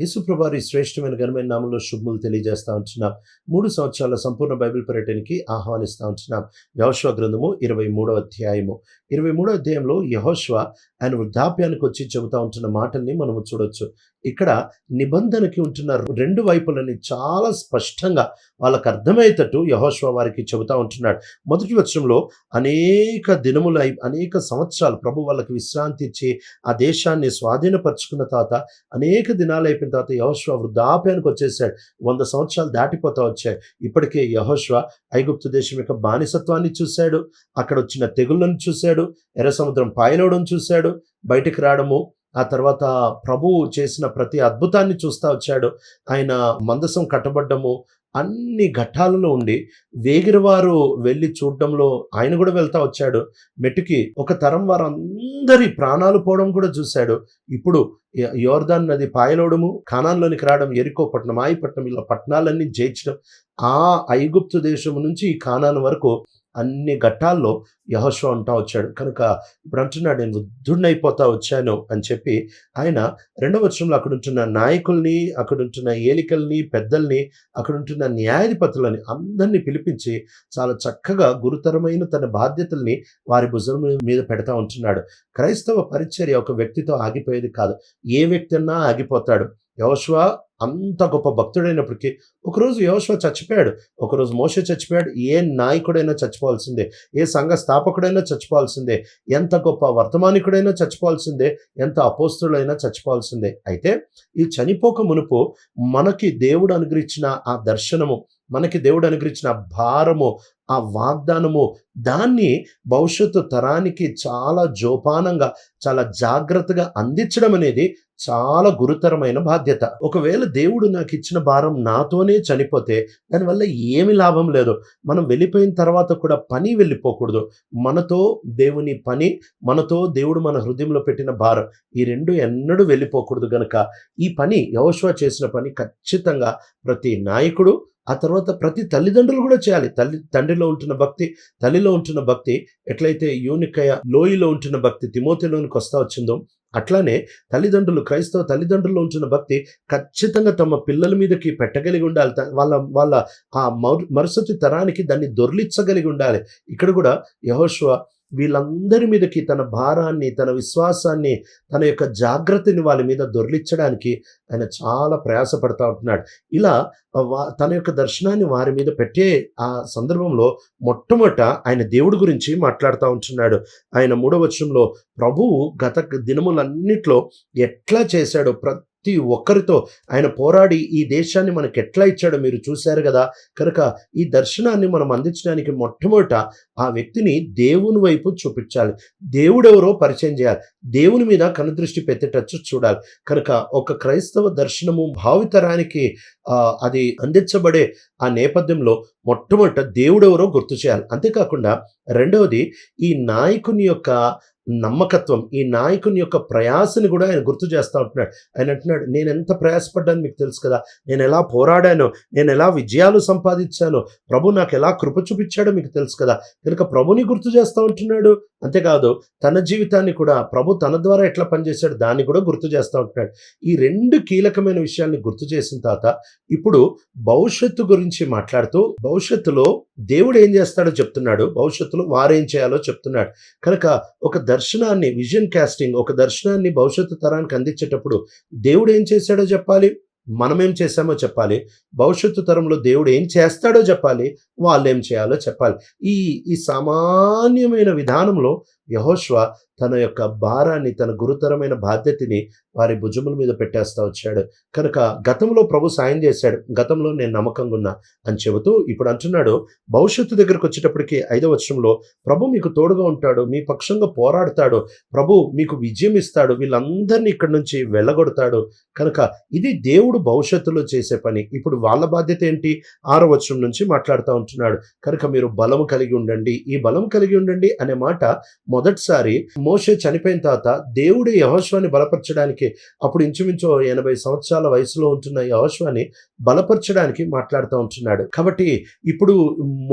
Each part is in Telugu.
యేసుప్రభారి శ్రేష్టమైన ఘనమైన నామంలో శుభములు తెలియజేస్తా ఉంటున్నాం. మూడు సంవత్సరాల సంపూర్ణ బైబిల్ పర్యటనకి ఆహ్వానిస్తా ఉంటున్నాం. యహోశ్వ గ్రంథము ఇరవై మూడవ అధ్యాయము. ఇరవై మూడవ అధ్యాయంలో యహోశ్వ ఆయన వృద్ధాప్యానికి వచ్చి చెబుతా ఉంటున్న మాటల్ని మనము చూడొచ్చు. ఇక్కడ నిబంధనకి ఉంటున్న రెండు వైపులని చాలా స్పష్టంగా వాళ్ళకు అర్థమయ్యేటట్టు యహోశ్వ వారికి చెబుతా ఉంటున్నాడు. మొదటి వచ్చంలో అనేక దినములు అనేక సంవత్సరాలు ప్రభు వాళ్ళకి విశ్రాంతి ఇచ్చి ఆ దేశాన్ని స్వాధీనపరుచుకున్న తర్వాత అనేక దినాలు అయిపోయిన తర్వాత యహోశ్వ వృద్ధాప్యానికి వచ్చేసాడు. వంద సంవత్సరాలు దాటిపోతా వచ్చాయి ఇప్పటికే యహోశ్వ ఐగుప్తు దేశం యొక్క బానిసత్వాన్ని చూశాడు. అక్కడ వచ్చిన తెగుళ్ళను చూశాడు. ఎర్ర సముద్రం పాయలోడం చూశాడు. బయటికి రావడము ఆ తర్వాత ప్రభువు చేసిన ప్రతి అద్భుతాన్ని చూస్తా వచ్చాడు. ఆయన మందసం కట్టబడ్డము అన్ని ఘట్టాలలో ఉండి వేగిరవారు వెళ్ళి చూడడంలో ఆయన కూడా వెళ్తా వచ్చాడు. మెట్టుకి ఒక తరం వారందరి ప్రాణాలు పోవడం కూడా చూశాడు. ఇప్పుడు యోర్దాన్ నది పాయలోడము కానాన్లోనికి రావడం ఎరికో పట్టణం ఆయిపట్నం ఇలా పట్టణాలన్నీ జయించడం ఆ ఐగుప్తు దేశం నుంచి ఈ కానాన్ వరకు అన్ని ఘట్టాల్లో యహోశ్వ ఉంటా వచ్చాడు. కనుక ఇప్పుడు అంటున్నాడు నేను వృద్ధుడినైపోతా వచ్చాను అని చెప్పి ఆయన రెండవ వచనంలో అక్కడ ఉంటున్న నాయకుల్ని అక్కడ ఉంటున్న ఏలికల్ని పెద్దల్ని అక్కడ ఉంటున్న న్యాయాధిపతులని అందరినీ పిలిపించి చాలా చక్కగా గురుతరమైన తన బాధ్యతల్ని వారి భుజం మీద పెడతా ఉంటున్నాడు. క్రైస్తవ పరిచర్య ఒక వ్యక్తితో ఆగిపోయేది కాదు. ఏ వ్యక్తి అన్నా ఆగిపోతాడు. యోశ్వ అంత గొప్ప భక్తుడైనప్పటికీ ఒకరోజు యోశ్వ చచ్చిపోయాడు. ఒకరోజు మోష చచ్చిపోయాడు. ఏ నాయకుడైనా చచ్చిపోవాల్సిందే. ఏ సంఘ స్థాపకుడైనా చచ్చిపోవాల్సిందే. ఎంత గొప్ప వర్తమానికుడైనా చచ్చిపోవాల్సిందే. ఎంత అపోస్తుడైనా చచ్చిపోవాల్సిందే. అయితే ఈ చనిపోక మునుపు మనకి దేవుడు అనుగ్రహించిన ఆ దర్శనము మనకి దేవుడు అనుగ్రహించిన భారము ఆ వాగ్దానము దాన్ని భవిష్యత్తు తరానికి చాలా జోపానంగా చాలా జాగ్రత్తగా అందించడం అనేది చాలా గురుతరమైన బాధ్యత. ఒకవేళ దేవుడు నాకు ఇచ్చిన భారం నాతోనే చనిపోతే దానివల్ల ఏమి లాభం లేదు. మనం వెళ్ళిపోయిన తర్వాత కూడా పని వెళ్ళిపోకూడదు. మనతో దేవుని పని మనతో దేవుడు మన హృదయంలో పెట్టిన భారం ఈ రెండు ఎన్నడూ వెళ్ళిపోకూడదు గనక. ఈ పని యవశ్వ చేసిన పని ఖచ్చితంగా ప్రతి నాయకుడు ఆ తర్వాత ప్రతి తల్లిదండ్రులు కూడా చేయాలి. తల్లి తండ్రిలో ఉంటున్న భక్తి తల్లిలో ఉంటున్న భక్తి ఎట్లయితే యూనికయ లోయలో ఉంటున్న భక్తి తిమోతిలోనికి వస్తా వచ్చిందో అట్లానే తల్లిదండ్రులు క్రైస్తవ తల్లిదండ్రులు ఉంటున్న భక్తి ఖచ్చితంగా తమ పిల్లల మీదకి పెట్టగలిగి ఉండాలి. వాళ్ళ వాళ్ళ ఆ మరు మరుసటి తరానికి దాన్ని దొర్లిచ్చగలిగి ఉండాలి. ఇక్కడ కూడా యహోష్వా వీళ్ళందరి మీదకి తన భారాన్ని తన విశ్వాసాన్ని తన యొక్క జాగ్రత్తని వాళ్ళ మీద దొరిలించడానికి ఆయన చాలా ప్రయాసపడతా ఉంటున్నాడు. ఇలా వా- తన యొక్క దర్శనాన్ని వారి మీద పెట్టే ఆ సందర్భంలో మొట్టమొదట ఆయన దేవుడి గురించి మాట్లాడుతూ ఉంటున్నాడు. ఆయన మూడవ వచనంలో ప్రభువు గత దినములన్నిట్లో ఎట్లా చేశాడో ప్రతి ప్రతి ఒక్కరితో ఆయన పోరాడి ఈ దేశాన్ని మనకి ఎట్లా ఇచ్చాడో మీరు చూశారు కదా. కనుక ఈ దర్శనాన్ని మనం అందించడానికి మొట్టమొదట ఆ వ్యక్తిని దేవుని వైపు చూపించాలి. దేవుడెవరో పరిచయం చేయాలి. దేవుని మీద కనుదృష్టి పెట్టేటచ్చు చూడాలి. కనుక ఒక క్రైస్తవ దర్శనము భావితరానికి అది అందించబడే ఆ నేపథ్యంలో మొట్టమొదట దేవుడెవరో గుర్తు చేయాలి. అంతేకాకుండా రెండవది ఈ నాయకుని యొక్క నమ్మకత్వం ఈ నాయకుని యొక్క ప్రయాసని కూడా ఆయన గుర్తు చేస్తూ ఉంటున్నాడు. ఆయన అంటున్నాడు నేను ఎంత ప్రయాసపడ్డాను మీకు తెలుసు కదా నేను ఎలా పోరాడాను నేను ఎలా విజయాలు సంపాదించాను ప్రభు నాకు ఎలా కృప చూపించాడో మీకు తెలుసు కదా. కనుక ప్రభుని గుర్తు చేస్తూ ఉంటున్నాడు. అంతేకాదు తన జీవితాన్ని కూడా ప్రభు తన ద్వారా ఎట్లా పనిచేశాడు దాన్ని కూడా గుర్తు చేస్తూ ఉంటున్నాడు. ఈ రెండు కీలకమైన విషయాల్ని గుర్తు చేసిన తర్వాత ఇప్పుడు భవిష్యత్తు గురించి మాట్లాడుతూ భవిష్యత్తులో దేవుడు ఏం చేస్తాడో చెప్తున్నాడు భవిష్యత్తులో వారేం చేయాలో చెప్తున్నాడు. కనుక ఒక దర్శనాన్ని విజన్ కాస్టింగ్ ఒక దర్శనాన్ని భవిష్యత్తు తరానికి అందించేటప్పుడు దేవుడు ఏం చేశాడో చెప్పాలి? మనం ఏం చేశామో చెప్పాలి. భవిష్యత్తు తరంలో దేవుడు ఏం చేస్తాడో చెప్పాలి. వాళ్ళు ఏం చేయాలో చెప్పాలి. ఈ ఈ సామాన్యమైన విధానంలో యహోష్వ తన యొక్క భారాన్ని తన గురుతరమైన బాధ్యతని వారి భుజముల మీద పెట్టేస్తా వచ్చాడు. కనుక గతంలో ప్రభు సాయం చేశాడు. గతంలో నేను నమ్మకంగా ఉన్నా అని చెబుతూ ఇప్పుడు అంటున్నాడు. భవిష్యత్తు దగ్గరకు వచ్చేటప్పటికి ఐదవ వచనంలో ప్రభు మీకు తోడుగా ఉంటాడు. మీ పక్షంగా పోరాడతాడు. ప్రభు మీకు విజయం ఇస్తాడు. వీళ్ళందరినీ ఇక్కడి నుంచి వెళ్ళగొడతాడు. కనుక ఇది దేవుడు భవిష్యత్తులో చేసే పని. ఇప్పుడు వాళ్ళ బాధ్యత ఏంటి? ఆరో వచనం నుంచి మాట్లాడుతూ ఉంటున్నాడు. కనుక మీరు బలం కలిగి ఉండండి. ఈ బలం కలిగి ఉండండి అనే మాట మొదటిసారి మోషే చనిపోయిన తర్వాత దేవుడు యహోశ్వాన్ని బలపరచడానికి అప్పుడు ఇంచుమించు ఎనభై సంవత్సరాల వయసులో ఉంటున్న యహోశ్వాన్ని బలపరచడానికి మాట్లాడుతూ ఉంటున్నాడు. కాబట్టి ఇప్పుడు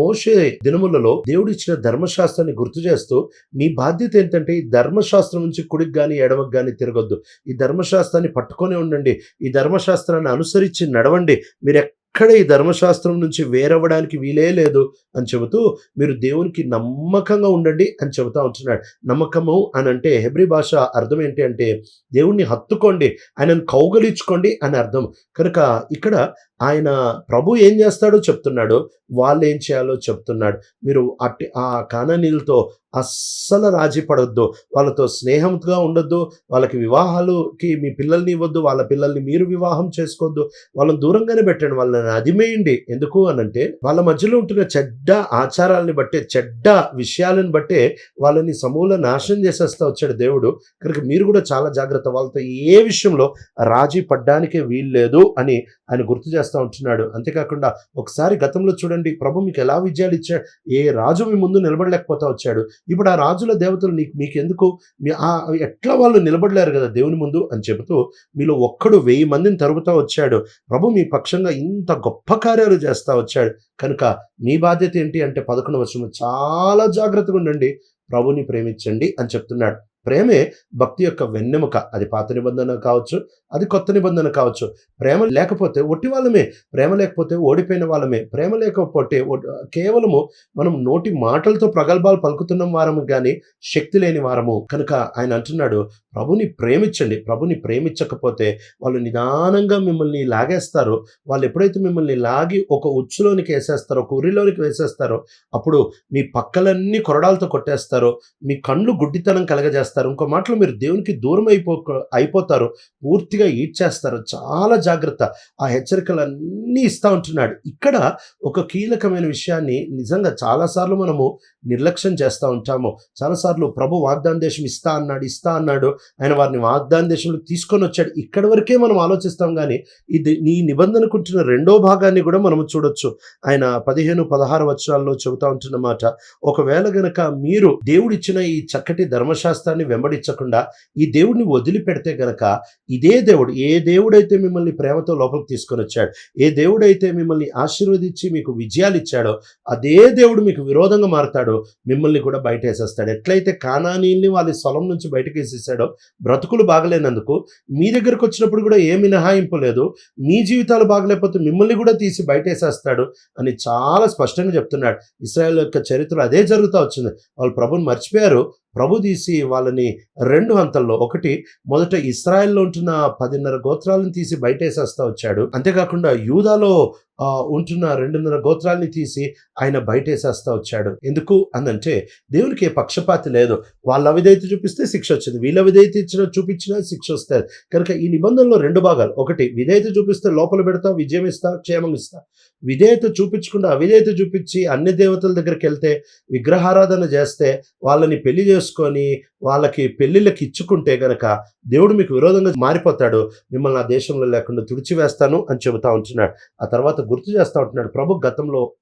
మోషే దినములలో దేవుడు ఇచ్చిన ధర్మశాస్త్రాన్ని గుర్తు చేస్తూ మీ బాధ్యత ఏంటంటే ఈ ధర్మశాస్త్రం నుంచి కుడికి కానీ ఎడమకు కానీ తిరగొద్దు. ఈ ధర్మశాస్త్రాన్ని పట్టుకొని ఉండండి. ఈ ధర్మశాస్త్రాన్ని అనుసరించి నడవండి. మీరు ఎక్కడ ఈ ధర్మశాస్త్రం నుంచి వేరవ్వడానికి వీలే లేదు అని చెబుతూ మీరు దేవునికి నమ్మకంగా ఉండండి అని చెబుతా ఉంటున్నాడు. నమ్మకము అని అంటే హెబ్రి భాష అర్థం ఏంటి అంటే దేవుణ్ణి హత్తుకోండి ఆయనను కౌగలించుకోండి అని అర్థం. కనుక ఇక్కడ ఆయన ప్రభు ఏం చేస్తాడో చెప్తున్నాడు వాళ్ళు ఏం చేయాలో చెప్తున్నాడు. మీరు అట్టి ఆ కాననీలతో అస్సలు రాజీ పడొద్దు. వాళ్ళతో స్నేహంగా ఉండొద్దు. వాళ్ళకి వివాహాలుకి మీ పిల్లల్ని ఇవ్వద్దు. వాళ్ళ పిల్లల్ని మీరు వివాహం చేసుకోవద్దు వాళ్ళని దూరంగానే పెట్టండి. వాళ్ళని అదిమేయండి. ఎందుకు అనంటే వాళ్ళ మధ్యలో ఉంటున్న చెడ్డ ఆచారాలని బట్టే చెడ్డ విషయాలను బట్టే వాళ్ళని సమూల నాశనం చేసేస్తా వచ్చాడు దేవుడు. కనుక మీరు కూడా చాలా జాగ్రత్త. వాళ్ళతో ఏ విషయంలో రాజీ పడ్డానికే వీల్లేదు అని ఆయన గుర్తు చేస్తూ ఉంటున్నాడు. అంతేకాకుండా ఒకసారి గతంలో చూడండి ప్రభు మీకు ఎలా విజయాలు ఇచ్చాడు. ఏ రాజు మీ ముందు నిలబడలేకపోతా వచ్చాడు. ఇప్పుడు ఆ రాజుల దేవతలు నీకు మీకెందుకు మీ ఆ ఎట్లా వాళ్ళు నిలబడలేరు కదా దేవుని ముందు అని చెబుతూ మీలో ఒక్కడు వెయ్యి మందిని తరుపుతా వచ్చాడు. ప్రభు మీ పక్షంగా ఇంత గొప్ప కార్యాలు చేస్తా వచ్చాడు. కనుక మీ బాధ్యత ఏంటి అంటే పదకొండు వర్షంలో చాలా జాగ్రత్తగా ఉండండి. ప్రభుని ప్రేమించండి అని చెప్తున్నాడు. ప్రేమే భక్తి యొక్క వెన్నెముక. అది పాత నిబంధన కావచ్చు అది కొత్త నిబంధన కావచ్చు. ప్రేమ లేకపోతే ఒట్టి వాళ్ళమే ప్రేమ లేకపోతే ఓడిపోయిన వాళ్ళమే. ప్రేమ లేకపోతే కేవలము మనం నోటి మాటలతో ప్రగల్భాలు పలుకుతున్న వారము కానీ శక్తి లేని వారము. కనుక ఆయన అంటున్నాడు ప్రభుని ప్రేమించండి. ప్రభుని ప్రేమించకపోతే వాళ్ళు నిదానంగా మిమ్మల్ని లాగేస్తారు. వాళ్ళు ఎప్పుడైతే మిమ్మల్ని లాగి ఒక ఉచ్చులోనికి వేసేస్తారో ఒక ఉరిలోనికి వేసేస్తారో అప్పుడు మీ పక్కలన్నీ కొరడాలతో కొట్టేస్తారో. మీ కళ్ళు గుడ్డితనం కలగజేస్తారు. ఇంకో మాటలో మీరు దేవునికి దూరం అయిపో అయిపోతారు. పూర్తిగా ఈడ్చేస్తారు. చాలా జాగ్రత్త. ఆ హెచ్చరికలన్నీ ఇస్తూ ఉంటున్నాడు. ఇక్కడ ఒక కీలకమైన విషయాన్ని నిజంగా చాలాసార్లు మనము నిర్లక్ష్యం చేస్తూ ఉంటాము. చాలాసార్లు ప్రభు వాగ్దాన దేశం ఇస్తా అన్నాడు ఇస్తా అన్నాడు. ఆయన వారిని వాగ్దాన దేశంలో తీసుకొని వచ్చాడు. ఇక్కడి వరకే మనం ఆలోచిస్తాం కానీ ఇది నీ నిబంధనకుంటున్న రెండో భాగాన్ని కూడా మనం చూడొచ్చు. ఆయన పదిహేను పదహారు వచ్చరాల్లో చెబుతా ఉంటున్న మాట ఒకవేళ గనక మీరు దేవుడిచ్చిన ఈ చక్కటి ధర్మశాస్త్రాన్ని వెంబడించకుండా ఈ దేవుడిని వదిలిపెడితే గనక ఇదే దేవుడు ఏ దేవుడైతే మిమ్మల్ని ప్రేమతో లోపలికి తీసుకొని వచ్చాడు ఏ దేవుడైతే మిమ్మల్ని ఆశీర్వదించి మీకు విజయాలు ఇచ్చాడో అదే దేవుడు మీకు విరోధంగా మారుతాడో మిమ్మల్ని కూడా బయట వేసేస్తాడు ఎట్లయితే కానానీల్ని వాళ్ళ స్థలం నుంచి బయటకు వేసేసాడో బ్రతుకులు బాగలేనందుకు మీ దగ్గరకు వచ్చినప్పుడు కూడా ఏ మినహాయింపు లేదు మీ జీవితాలు బాగలేకపోతే మిమ్మల్ని కూడా తీసి బయట వేసేస్తాడు అని చాలా స్పష్టంగా చెప్తున్నాడు. ఇస్రాయల్ యొక్క చరిత్ర అదే జరుగుతూ వచ్చింది. వాళ్ళు ప్రభుని మర్చిపోయారు ప్రభు తీసి వాళ్ళని రెండు హంతల్లో ఒకటి మొదట ఇస్రాయెల్లో ఉంటున్న పదిన్నర గోత్రాలను తీసి బయటేసేస్తా వచ్చాడు. అంతేకాకుండా యూదాలో ఉంటున్న రెండున్నర గోత్రాల్ని తీసి ఆయన బయటేసేస్తా వచ్చాడు. ఎందుకు? అనంటే దేవునికి ఏ పక్షపాతి లేదు. వాళ్ళ అవిధేయత చూపిస్తే శిక్ష వచ్చింది. వీళ్ళ విధేయత ఇచ్చిన చూపించినా శిక్ష వస్తుంది కనుక ఈ నిబంధనలో రెండు భాగాలు. ఒకటి విధేయత చూపిస్తే లోపల పెడతా విజయం ఇస్తా క్షేమం ఇస్తా. విధేయత చూపించకుండా అవిధేయత చూపించి అన్ని దేవతల దగ్గరికి వెళ్తే విగ్రహారాధన చేస్తే వాళ్ళని పెళ్ళి చేసుకొని వాళ్ళకి పెళ్ళిళ్ళకి ఇచ్చుకుంటే గనక దేవుడు మీకు విరోధంగా మారిపోతాడు. మిమ్మల్ని ఆ దేశంలో లేకుండా తుడిచివేస్తాను అని చెబుతా ఉంటున్నాడు. ఆ తర్వాత గుర్తు చేస్తా ఉంటున్నాడు. ప్రభు గతంలో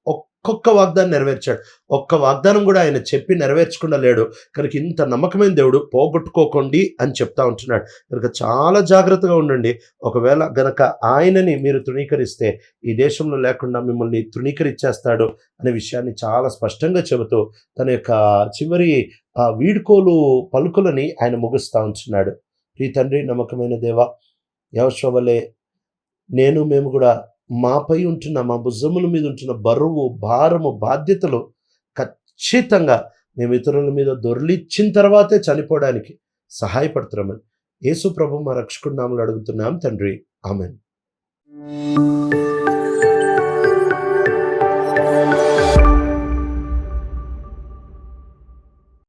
ఒక్కొక్క వాగ్దానం నెరవేర్చాడు. ఒక్క వాగ్దానం కూడా ఆయన చెప్పి నెరవేర్చకుండా లేడు. కనుక ఇంత నమ్మకమైన దేవుడు పోగొట్టుకోకండి అని చెప్తా ఉంటున్నాడు. కనుక చాలా జాగ్రత్తగా ఉండండి. ఒకవేళ గనక ఆయనని మీరు తృణీకరిస్తే ఈ దేశంలో లేకుండా మిమ్మల్ని తృణీకరించేస్తాడు అనే విషయాన్ని చాలా స్పష్టంగా చెబుతూ తన యొక్క చివరి ఆ వీడ్కోలు పలుకులని ఆయన ముగుస్తూ ఉంటున్నాడు. ఈ తండ్రి నమ్మకమైన దేవ యవశ్వ వలె నేను మేము కూడా మాపై ఉంటున్న మా భుజముల మీద ఉంటున్న బరువు భారము బాధ్యతలు ఖచ్చితంగా మేము ఇతరుల మీద దొర్లిచ్చిన తర్వాతే చనిపోవడానికి సహాయపడుతున్నామని యేసు ప్రభు మా రక్షకుడు నామలు అడుగుతున్నాం. తండ్రి ఆమెన్.